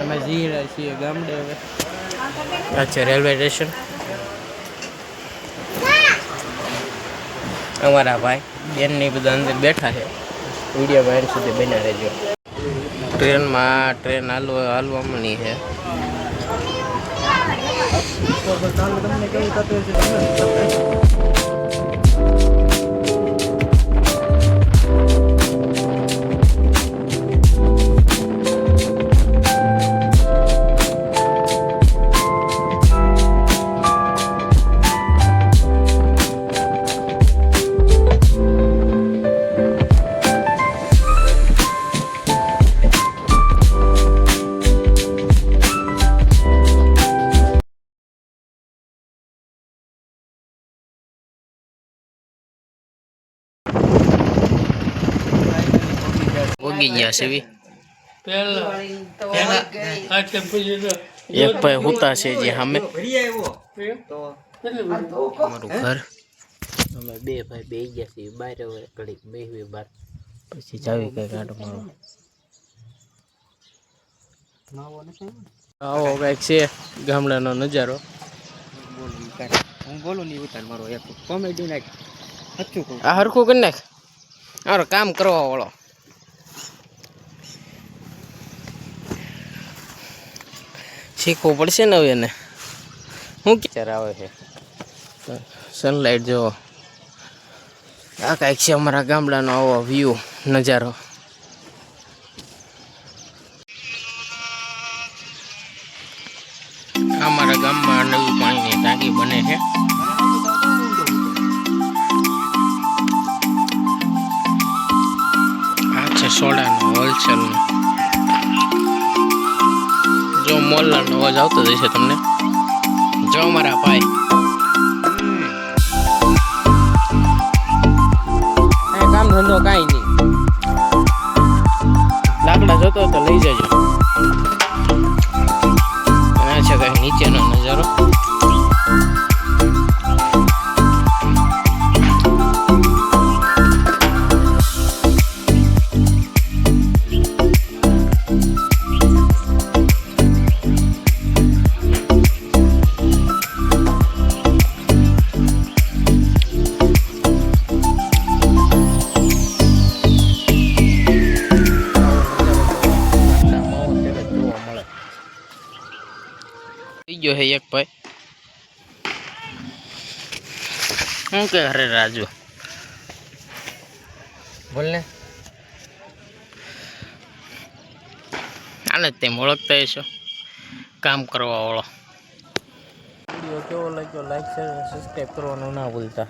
અમે જઈ રહ્યા છીએ ગામડે હવે. અચ્છા રેલવે સ્ટેશન? અમારા ભાઈ બેન ને બધા અંદર બેઠા છે. વીડિયો એન્ડ સુધી બન્યા રહેજો. ટ્રેનમાં ટ્રેન હાલવા હાલવા મળી છે. ઉગી ગયા છે એક ભાઈ હુતા છે જે સામે. અમારું ઘર. અમે બે ભાઈ બે ગયા છીએ. બહાર હવે ઘડીક બેહવી બહાર પછી જાવી કઈ ગાંઠ મારો. આવો કંઈક છે ગામડાનો નજારો. હું બોલું નહીં ઉતાર મારો એક કોમેડી નાખ. સાચું કહું. આ હરખું કરી નાખ. મારો કામ કરવા વાળો. શીખવું પડશે ને હવે એને? શું વિચાર આવે છે. સનલાઇટ જો આ કાંઈક છે અમારા ગામડાનો આવો વ્યૂ નજારો. અમારા ગામમાં નવી પાણીની ટાંકી બને છે. આ છે સોડાનો હોલસેલનો મોલનો અવાજ આવતો જશે તમને. જો મારા ભાઈ. કાંઈ કામ ધંધો કાંઈ નહીં. લાકડા જોતો તો લઈ જજો. અને આ છે કાંઈ નીચેનો નજારો. ગયો હે એક ભાઈ. શું કે અરે રાજુ? બોલ ને. આને તેમ ઓળખતા હશો. કામ કરવા વાળો. વીડિયો કેવો લાગ્યો? લાઈક શેર સબસ્ક્રાઈબ કરવાનું ના ભૂલતા.